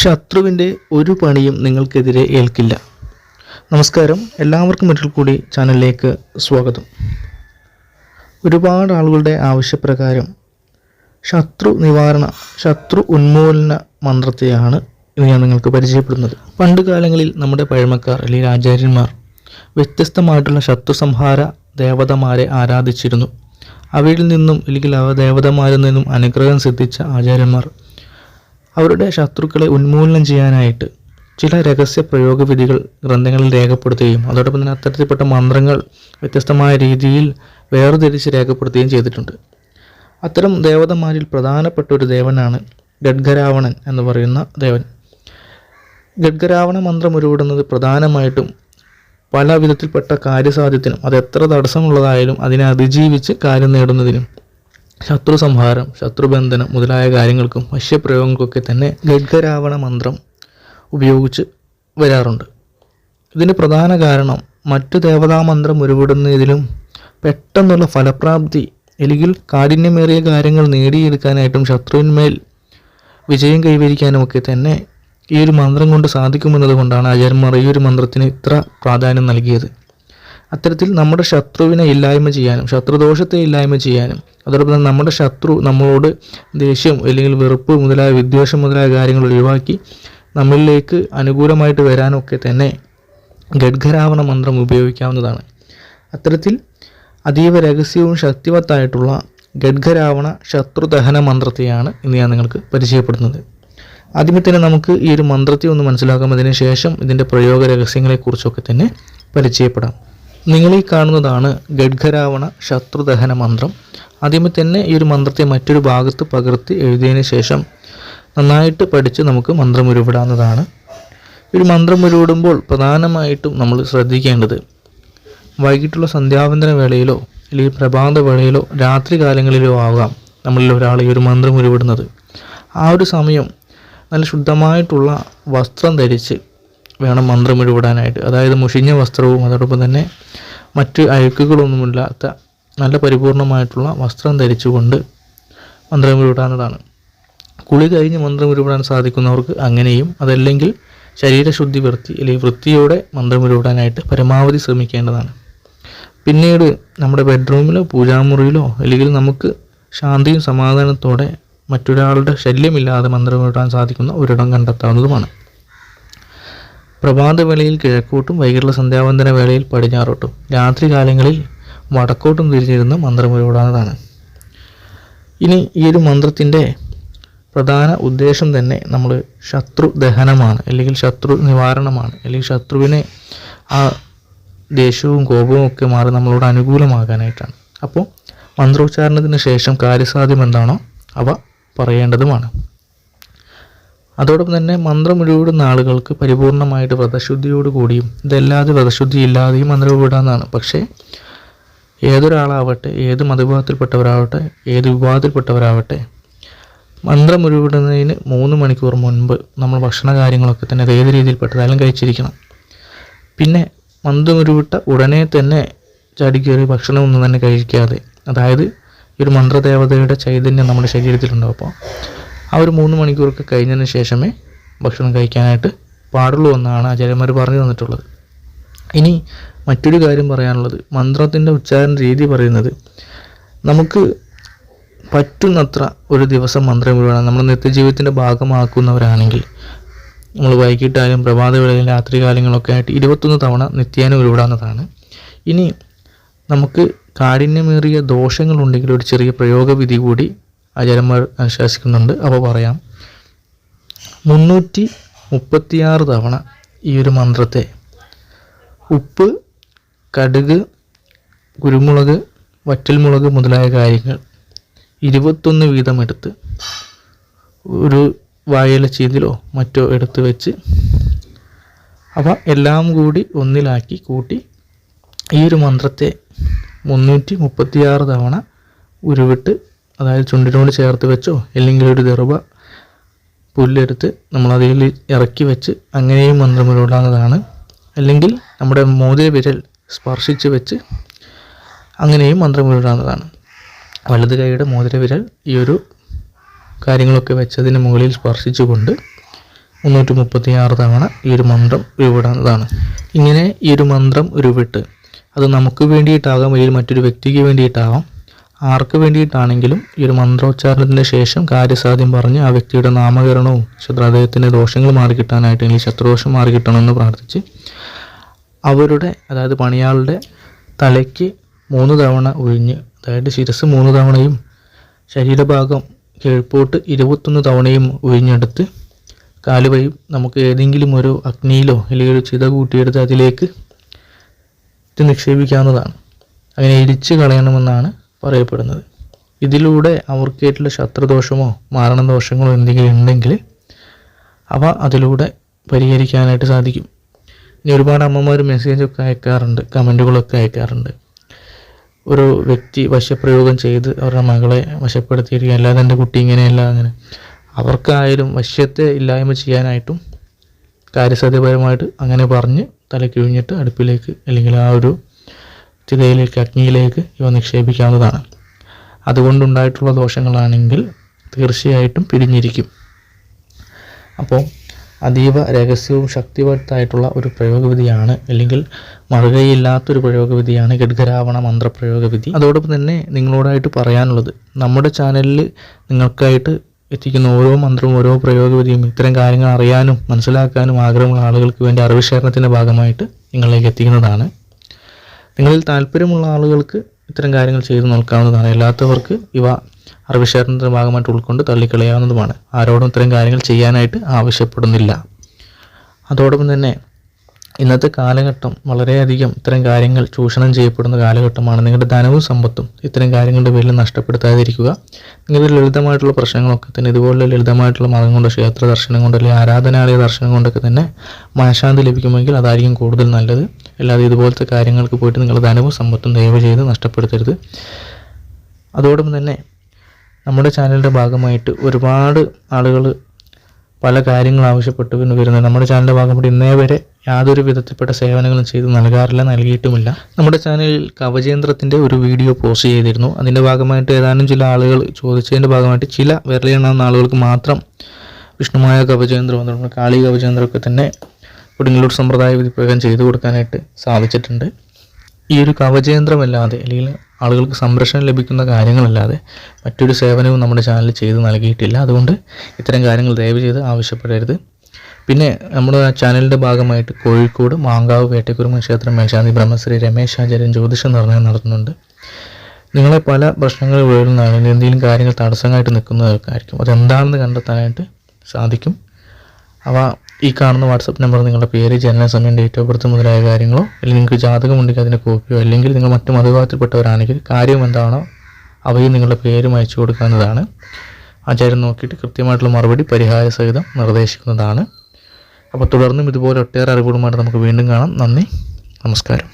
ശത്രുവിന്റെ ഒരു പണിയും നിങ്ങൾക്കെതിരെ ഏൽക്കില്ല. നമസ്കാരം. എല്ലാവർക്കും ഒരിക്കൽ കൂടി ചാനലിലേക്ക് സ്വാഗതം. ഒരുപാട് ആളുകളുടെ ആവശ്യപ്രകാരം ശത്രു നിവാരണ ശത്രു ഉന്മൂലന മന്ത്രത്തെയാണ് ഇന്ന് ഞാൻ നിങ്ങൾക്ക് പരിചയപ്പെടുന്നത്. പണ്ട് കാലങ്ങളിൽ നമ്മുടെ പഴമക്കാർ അല്ലെങ്കിൽ ആചാര്യന്മാർ വ്യത്യസ്തമായിട്ടുള്ള ശത്രു സംഹാര ദേവതമാരെ ആരാധിച്ചിരുന്നു. അവയിൽ നിന്നും അല്ലെങ്കിൽ അവ ദേവതമാരിൽ നിന്നും അനുഗ്രഹം സിദ്ധിച്ച ആചാര്യന്മാർ അവരുടെ ശത്രുക്കളെ ഉന്മൂലനം ചെയ്യാനായിട്ട് ചില രഹസ്യ പ്രയോഗവിധികൾ ഗ്രന്ഥങ്ങളിൽ രേഖപ്പെടുത്തുകയും അതോടൊപ്പം തന്നെ അത്തരത്തിൽപ്പെട്ട മന്ത്രങ്ങൾ വ്യത്യസ്തമായ രീതിയിൽ വേർതിരിച്ച് രേഖപ്പെടുത്തുകയും ചെയ്തിട്ടുണ്ട്. അത്തരം ദേവതമാരിൽ പ്രധാനപ്പെട്ട ഒരു ദേവനാണ് ഗഡ്ഗരാവണൻ എന്ന് പറയുന്ന ദേവൻ. ഗഡ്ഗരാവണ മന്ത്രം ഉരുവിടുന്നത് പ്രധാനമായിട്ടും പല വിധത്തിൽപ്പെട്ട കാര്യസാധ്യത്തിനും അത് എത്ര തടസ്സമുള്ളതായാലും അതിനെ അതിജീവിച്ച് കാര്യം നേടുന്നതിനും ശത്രു സംഹാരം ശത്രുബന്ധനം മുതലായ കാര്യങ്ങൾക്കും വശ്യപ്രയോഗങ്ങൾക്കൊക്കെ തന്നെ ഗഡ്ഗരാവണ മന്ത്രം ഉപയോഗിച്ച് വരാറുണ്ട്. ഇതിന് പ്രധാന കാരണം മറ്റു ദേവതാ ദേവതാമന്ത്രം ഉരുവിടുന്നതിലും പെട്ടെന്നുള്ള ഫലപ്രാപ്തി അല്ലെങ്കിൽ കാഠിന്യമേറിയ കാര്യങ്ങൾ നേടിയെടുക്കാനായിട്ടും ശത്രുവിന്മേൽ വിജയം കൈവരിക്കാനുമൊക്കെ തന്നെ ഈ ഒരു മന്ത്രം കൊണ്ട് സാധിക്കുമെന്നത് കൊണ്ടാണ് ആചാര്യന്മാർ ഈ ഒരു മന്ത്രത്തിന് ഇത്ര പ്രാധാന്യം നൽകിയത്. അത്തരത്തിൽ നമ്മുടെ ശത്രുവിനെ ഇല്ലായ്മ ചെയ്യാനും ശത്രുദോഷത്തെ ഇല്ലായ്മ ചെയ്യാനും അതോടൊപ്പം തന്നെ നമ്മുടെ ശത്രു നമ്മളോട് ദേഷ്യം അല്ലെങ്കിൽ വെറുപ്പ് മുതലായ വിദ്വേഷം മുതലായ കാര്യങ്ങൾ ഒഴിവാക്കി നമ്മളിലേക്ക് അനുകൂലമായിട്ട് വരാനൊക്കെ തന്നെ ഗഡ്ഗരാവണ മന്ത്രം ഉപയോഗിക്കാവുന്നതാണ്. അത്തരത്തിൽ അതീവ രഹസ്യവും ശക്തിവത്തായിട്ടുള്ള ഗഡ്ഗരാവണ ശത്രുദഹന മന്ത്രത്തെയാണ് ഇന്ന് ഞാൻ നിങ്ങൾക്ക് പരിചയപ്പെടുന്നത് ആദ്യമേ തന്നെ നമുക്ക് ഈ ഒരു മന്ത്രത്തെ ഒന്ന് മനസ്സിലാക്കാം. അതിനുശേഷം ഇതിന്റെ പ്രയോഗ രഹസ്യങ്ങളെക്കുറിച്ചൊക്കെ തന്നെ പരിചയപ്പെടാം. നിങ്ങൾ ഈ കാണുന്നതാണ് ഗഡ്ഗരാവണ ശത്രുദഹന മന്ത്രം. ആദ്യമേ തന്നെ ഈ ഒരു മന്ത്രത്തെ മറ്റൊരു ഭാഗത്ത് പകർത്തി എഴുതിയതിന് ശേഷം നന്നായിട്ട് പഠിച്ച് നമുക്ക് മന്ത്രം ഉരുവിടാവുന്നതാണ്. ഒരു മന്ത്രം ഉരുവിടുമ്പോൾ പ്രധാനമായിട്ടും നമ്മൾ ശ്രദ്ധിക്കേണ്ടത് വൈകിട്ടുള്ള സന്ധ്യാവന്തന വേളയിലോ അല്ലെങ്കിൽ പ്രഭാത വേളയിലോ രാത്രി കാലങ്ങളിലോ ആകാം നമ്മളിൽ ഒരാൾ ഈ ഒരു മന്ത്രം ഉരുവിടുന്നത്. ആ ഒരു സമയം നല്ല ശുദ്ധമായിട്ടുള്ള വസ്ത്രം ധരിച്ച് വേണം മന്ത്രം ഉരുവിടാനായിട്ട് അതായത് മുഷിഞ്ഞ വസ്ത്രവും അതോടൊപ്പം തന്നെ മറ്റ് അഴുക്കുകളൊന്നുമില്ലാത്ത നല്ല പരിപൂർണമായിട്ടുള്ള വസ്ത്രം ധരിച്ചുകൊണ്ട് മന്ത്രം ഉരുവിടാവുന്നതാണ് കുളി കഴിഞ്ഞ് മന്ത്രം ഉരുവിടാൻ സാധിക്കുന്നവർക്ക് അങ്ങനെയും അതല്ലെങ്കിൽ ശരീരശുദ്ധി വൃത്തി അല്ലെങ്കിൽ വൃത്തിയോടെ മന്ത്രം ഉരുവിടാനായിട്ട് പരമാവധി ശ്രമിക്കേണ്ടതാണ്. പിന്നീട് നമ്മുടെ ബെഡ്റൂമിലോ പൂജാമുറിയിലോ അല്ലെങ്കിൽ നമുക്ക് ശാന്തിയും സമാധാനത്തോടെ മറ്റൊരാളുടെ ശല്യമില്ലാതെ മന്ത്രം ഉരുവിടാൻ സാധിക്കുന്ന ഒരിടം കണ്ടെത്താവുന്നതുമാണ്. പ്രഭാതവേളയിൽ കിഴക്കോട്ടും വൈകിട്ടുള്ള സന്ധ്യാവന്തന വേളയിൽ പടിഞ്ഞാറോട്ടും. രാത്രികാലങ്ങളിൽ വടക്കോട്ടും തിരിഞ്ഞിരുന്ന മന്ത്രം ഒരുപാടാണ് ഇനി ഈ ഒരു മന്ത്രത്തിന്റെ പ്രധാന ഉദ്ദേശം തന്നെ നമ്മൾ ശത്രു ദഹനമാണ് അല്ലെങ്കിൽ ശത്രു നിവാരണമാണ് അല്ലെങ്കിൽ ശത്രുവിനെ ആ ദേഷ്യവും കോപവും ഒക്കെ മാറി നമ്മളോട് അനുകൂലമാകാനായിട്ടാണ്. അപ്പോൾ മന്ത്രോച്ചാരണത്തിന് ശേഷം കാര്യസാധ്യം എന്താണോ അവ പറയേണ്ടതുമാണ്. അതോടൊപ്പം തന്നെ മന്ത്രം ആളുകൾക്ക് പരിപൂർണമായിട്ട് വ്രതശുദ്ധിയോട് കൂടിയും ഇതല്ലാതെ വ്രതശുദ്ധി ഇല്ലാതെയും മന്ത്രം വിടാന്നാണ് പക്ഷേ ഏതൊരാളാവട്ടെ ഏത് മതവിഭാഗത്തിൽപ്പെട്ടവരാവട്ടെ ഏത് വിഭാഗത്തിൽപ്പെട്ടവരാവട്ടെ മന്ത്രം ഉരുവിടുന്നതിന് മൂന്ന് മണിക്കൂർ മുൻപ് നമ്മൾ ഭക്ഷണ കാര്യങ്ങളൊക്കെ തന്നെ ഏത് രീതിയിൽപ്പെട്ടതായാലും കഴിച്ചിരിക്കണം. പിന്നെ മന്ത്രം ഉരുവിട്ട ഉടനെ തന്നെ ചാടിക്കേറി ഭക്ഷണം തന്നെ കഴിക്കാതെ അതായത് ഈ ഒരു മന്ത്രദേവതയുടെ ചൈതന്യം നമ്മുടെ ശരീരത്തിലുണ്ടാവും. അപ്പോൾ ആ ഒരു മൂന്ന് മണിക്കൂറൊക്കെ കഴിഞ്ഞതിന് ശേഷമേ ഭക്ഷണം കഴിക്കാനായിട്ട് പാടുള്ളൂ എന്നാണ് ആചാര്യന്മാർ പറഞ്ഞു തന്നിട്ടുള്ളത്. ഇനി മറ്റൊരു കാര്യം പറയാനുള്ളത്. മന്ത്രത്തിന്റെ ഉച്ചാരണ രീതി പറയുന്നത് നമുക്ക് പറ്റുന്നത്ര ഒരു ദിവസം മന്ത്രം വിടണം നമ്മൾ നിത്യജീവിതത്തിന്റെ ഭാഗമാക്കുന്നവരാണെങ്കിൽ നമ്മൾ വൈകിട്ടായാലും പ്രഭാതവേളയിലും രാത്രി കാലങ്ങളൊക്കെ ആയിട്ട് ഇരുപത്തൊന്ന് തവണ നിത്യേന ഉരുവിടാവുന്നതാണ് ഇനി നമുക്ക് കാഠിന്യമേറിയ ദോഷങ്ങളുണ്ടെങ്കിൽ ഒരു ചെറിയ പ്രയോഗവിധി കൂടി ആചാര്യന്മാർ അനുശാസിക്കുന്നുണ്ട് അവ പറയാം. മുന്നൂറ്റി മുപ്പത്തിയാറ് തവണ ഈ ഒരു മന്ത്രത്തെ ഉപ്പ് കടുക് കുരുമുളക് വറ്റൽമുളക് മുതലായ കാര്യങ്ങൾ ഇരുപത്തൊന്ന് വീതം എടുത്ത് ഒരു വായല ചീതിലോ മറ്റോ എടുത്ത് വെച്ച് അവ എല്ലാം കൂടി ഒന്നിലാക്കി കൂട്ടി ഈ ഒരു മന്ത്രത്തെ മുന്നൂറ്റി മുപ്പത്തിയാറ് തവണ ഉരുവിട്ട് അതായത് ചുണ്ടിനോട് ചേർത്ത് വെച്ചോ അല്ലെങ്കിൽ ഒരു ദെറുവ പുല്ലെടുത്ത് നമ്മൾ അതിൽ ഇറക്കി വെച്ച് അങ്ങനെയും മന്ത്രം ഉരുവിടാവുന്നതാണ് അല്ലെങ്കിൽ നമ്മുടെ മോതിര വിരൽ സ്പർശിച്ച് വെച്ച് അങ്ങനെയും മന്ത്രം ഉരുവിടാവുന്നതാണ് വലത് കൈയുടെ മോതിര വിരൽ ഈ ഒരു കാര്യങ്ങളൊക്കെ വെച്ചതിന് മുകളിൽ സ്പർശിച്ചുകൊണ്ട് മുന്നൂറ്റി മുപ്പത്തി ആറ് തവണ ഈ ഒരു മന്ത്രം ഉരുവിടാവുന്നതാണ് ഇങ്ങനെ ഈ ഒരു മന്ത്രം ഉരുവിട്ട് അത് നമുക്ക് വേണ്ടിയിട്ടാകാം അല്ലെങ്കിൽ മറ്റൊരു വ്യക്തിക്ക് വേണ്ടിയിട്ടാവാം ആർക്ക് വേണ്ടിയിട്ടാണെങ്കിലും ഈ ഒരു മന്ത്രോച്ചാരണത്തിന് ശേഷം കാര്യസാധ്യം പറഞ്ഞ് ആ വ്യക്തിയുടെ നാമകരണവും ശത്രു അദ്ദേഹത്തിന്റെ ദോഷങ്ങൾ മാറിക്കിട്ടാനായിട്ട് അല്ലെങ്കിൽ ശത്രുദോഷം മാറിക്കിട്ടണമെന്ന് പ്രാർത്ഥിച്ച് അവരുടെ അതായത് പണിയാളുടെ തലയ്ക്ക് മൂന്ന് തവണ ഒഴിഞ്ഞ് അതായത് ശിരസ് മൂന്ന് തവണയും ശരീരഭാഗം കിഴപ്പോട്ട് ഇരുപത്തൊന്ന് തവണയും ഒഴിഞ്ഞെടുത്ത് കാലുവയും നമുക്ക് ഏതെങ്കിലും ഒരു അഗ്നിയിലോ അല്ലെങ്കിൽ ഒരു ചിത കൂട്ടിയെടുത്ത് അതിലേക്ക് നിക്ഷേപിക്കാവുന്നതാണ്. അങ്ങനെ ഇരിച്ചു കളയണമെന്നാണ് പറയപ്പെടുന്നത്. ഇതിലൂടെ അവർക്കേറ്റുള്ള ശത്രുദോഷമോ മാരണദോഷങ്ങളോ എന്തെങ്കിലും ഉണ്ടെങ്കിൽ അവ അതിലൂടെ പരിഹരിക്കാനായിട്ട് സാധിക്കും. ഇനി ഒരുപാട് അമ്മമാർ മെസ്സേജൊക്കെ അയക്കാറുണ്ട് കമന്റുകളൊക്കെ അയക്കാറുണ്ട്. ഒരു വ്യക്തി വശപ്രയോഗം ചെയ്ത് അവരുടെ മകളെ വശപ്പെടുത്തിയിരിക്കുക അല്ലാതെ എന്റെ കുട്ടി ഇങ്ങനെയല്ല അങ്ങനെ. അവർക്കായാലും വശ്യത്തെ ഇല്ലായ്മ ചെയ്യാനായിട്ടും കാര്യസാധ്യപരമായിട്ട് അങ്ങനെ പറഞ്ഞ് തലക്കിഴിഞ്ഞിട്ട് അടുപ്പിലേക്ക് അല്ലെങ്കിൽ ആ ഒരു ചിതയിലേക്ക് അഗ്നിയിലേക്ക് ഇവ നിക്ഷേപിക്കാവുന്നതാണ്. അതുകൊണ്ടുണ്ടായിട്ടുള്ള ദോഷങ്ങളാണെങ്കിൽ തീർച്ചയായിട്ടും പിരിഞ്ഞിരിക്കും. അപ്പോൾ അതീവ രഹസ്യവും ശക്തിവത്തായിട്ടുള്ള ഒരു പ്രയോഗവിധിയാണ് അല്ലെങ്കിൽ മറുകയില്ലാത്തൊരു പ്രയോഗവിധിയാണ് ഗഡ്ഗരാവണ മന്ത്രപ്രയോഗവിധി. അതോടൊപ്പം തന്നെ നിങ്ങളോടായിട്ട് പറയാനുള്ളത് നമ്മുടെ ചാനലിൽ നിങ്ങൾക്കായിട്ട് എത്തിക്കുന്ന ഓരോ മന്ത്രവും ഓരോ പ്രയോഗവിധിയും ഇത്തരം കാര്യങ്ങൾ അറിയാനും മനസ്സിലാക്കാനും ആഗ്രഹമുള്ള ആളുകൾക്ക് വേണ്ടി അറിവ് ശേഖരണത്തിന്റെ ഭാഗമായിട്ട് നിങ്ങളിലേക്ക് എത്തിക്കുന്നതാണ്. നിങ്ങളിൽ താല്പര്യമുള്ള ആളുകൾക്ക് ഇത്തരം കാര്യങ്ങൾ ചെയ്തു നോക്കാവുന്നതാണ്. അല്ലാത്തവർക്ക് ഇവ അറിവിശേഖരണത്തിന്റെ ഭാഗമായിട്ട് ഉൾക്കൊണ്ട് തള്ളിക്കളയാവുന്നതുമാണ്. ആരോടും ഇത്തരം കാര്യങ്ങൾ ചെയ്യാനായിട്ട് ആവശ്യപ്പെടുന്നില്ല. അതോടൊപ്പം തന്നെ ഇന്നത്തെ കാലഘട്ടം വളരെയധികം ഇത്തരം കാര്യങ്ങൾ ചൂഷണം ചെയ്യപ്പെടുന്ന കാലഘട്ടമാണ്. നിങ്ങളുടെ ധനവും സമ്പത്തും ഇത്തരം കാര്യങ്ങളുടെ പേരിൽ നഷ്ടപ്പെടുത്താതിരിക്കുക. നിങ്ങളുടെ ലളിതമായിട്ടുള്ള പ്രശ്നങ്ങളൊക്കെ തന്നെ ഇതുപോലെ ലളിതമായിട്ടുള്ള മതം കൊണ്ട് ക്ഷേത്ര ദർശനം കൊണ്ട് അല്ലെങ്കിൽ ആരാധനാലയ ദർശനം കൊണ്ടൊക്കെ തന്നെ മനഃശാന്തി ലഭിക്കുമെങ്കിൽ അതായിരിക്കും കൂടുതൽ നല്ലത്. അല്ലാതെ ഇതുപോലത്തെ കാര്യങ്ങൾക്ക് പോയിട്ട് നിങ്ങളുടെ ധനവും സമ്പത്തും ദയവ് ചെയ്ത് നഷ്ടപ്പെടുത്തരുത്. അതോടൊപ്പം തന്നെ നമ്മുടെ ചാനലിന്റെ ഭാഗമായിട്ട് ഒരുപാട് ആളുകൾ പല കാര്യങ്ങൾ ആവശ്യപ്പെട്ട് വരുന്നത് നമ്മുടെ ചാനലിന്റെ ഭാഗമായിട്ട് ഇന്നേ വരെ യാതൊരു വിധത്തിൽപ്പെട്ട സേവനങ്ങളും ചെയ്ത് നൽകാറില്ല നൽകിയിട്ടുമില്ല. നമ്മുടെ ചാനലിൽ കവചേന്ദ്രത്തിന്റെ ഒരു വീഡിയോ പോസ്റ്റ് ചെയ്തിരുന്നു. അതിന്റെ ഭാഗമായിട്ട് ഏതാനും ചില ആളുകൾ ചോദിച്ചതിന്റെ ഭാഗമായിട്ട് ചില വിരലിയെണ്ണാവുന്ന ആളുകൾക്ക് മാത്രം വിഷ്ണുമായ കവചേന്ദ്രം അതുപോലെ കാളി കവചേന്ദ്രമൊക്കെ തന്നെ കൊടുങ്ങല്ലൂർ സമ്പ്രദായ വിധി പ്രകാരം ചെയ്തു കൊടുക്കാനായിട്ട് സാധിച്ചിട്ടുണ്ട്. ഈ ഒരു കവചേന്ദ്രമല്ലാതെ അല്ലെങ്കിൽ ആളുകൾക്ക് സംരക്ഷണം ലഭിക്കുന്ന കാര്യങ്ങളല്ലാതെ മറ്റൊരു സേവനവും നമ്മുടെ ചാനൽ ചെയ്ത് നൽകിയിട്ടില്ല. അതുകൊണ്ട് ഇത്തരം കാര്യങ്ങൾ ദയവ് ചെയ്ത് ആവശ്യപ്പെടരുത്. പിന്നെ നമ്മുടെ ചാനലിന്റെ ഭാഗമായിട്ട് കോഴിക്കോട് മാങ്കാവ് വേട്ടക്കുരുമ ക്ഷേത്രം മേൽശാന്തി ബ്രഹ്മശ്രീ രമേശ് ആചാര്യൻ ജ്യോതിഷ നിർണയം നടത്തുന്നുണ്ട്. നിങ്ങളെ പല പ്രശ്നങ്ങൾ വീഴുന്നതാണ് എന്തെങ്കിലും കാര്യങ്ങൾ തടസ്സമായിട്ട് നിൽക്കുന്നവർക്കായിരിക്കും. അതെന്താണെന്ന് കണ്ടെത്താനായിട്ട് സാധിക്കും. അവ ഈ കാണുന്ന വാട്സപ്പ് നമ്പർ നിങ്ങളുടെ പേര് ജനന സമയം ഡേറ്റ് ഓഫ് ബർത്ത് മുതലായ കാര്യങ്ങളോ അല്ലെങ്കിൽ നിങ്ങൾക്ക് ജാതകമുണ്ടെങ്കിൽ അതിന്റെ കോപ്പിയോ അല്ലെങ്കിൽ നിങ്ങൾ മറ്റു മതവിഭാഗത്തിൽപ്പെട്ടവരാണെങ്കിൽ കാര്യം എന്താണോ അവയും നിങ്ങളുടെ പേരും അയച്ചു കൊടുക്കാവുന്നതാണ്. ആചാര്യം നോക്കിയിട്ട് കൃത്യമായിട്ടുള്ള മറുപടി പരിഹാര സഹിതം നിർദ്ദേശിക്കുന്നതാണ്. അപ്പോൾ തുടർന്നും ഇതുപോലെ ഒട്ടേറെ അറിവുകളുമായിട്ട് നമുക്ക് വീണ്ടും കാണാം. നന്ദി. നമസ്കാരം.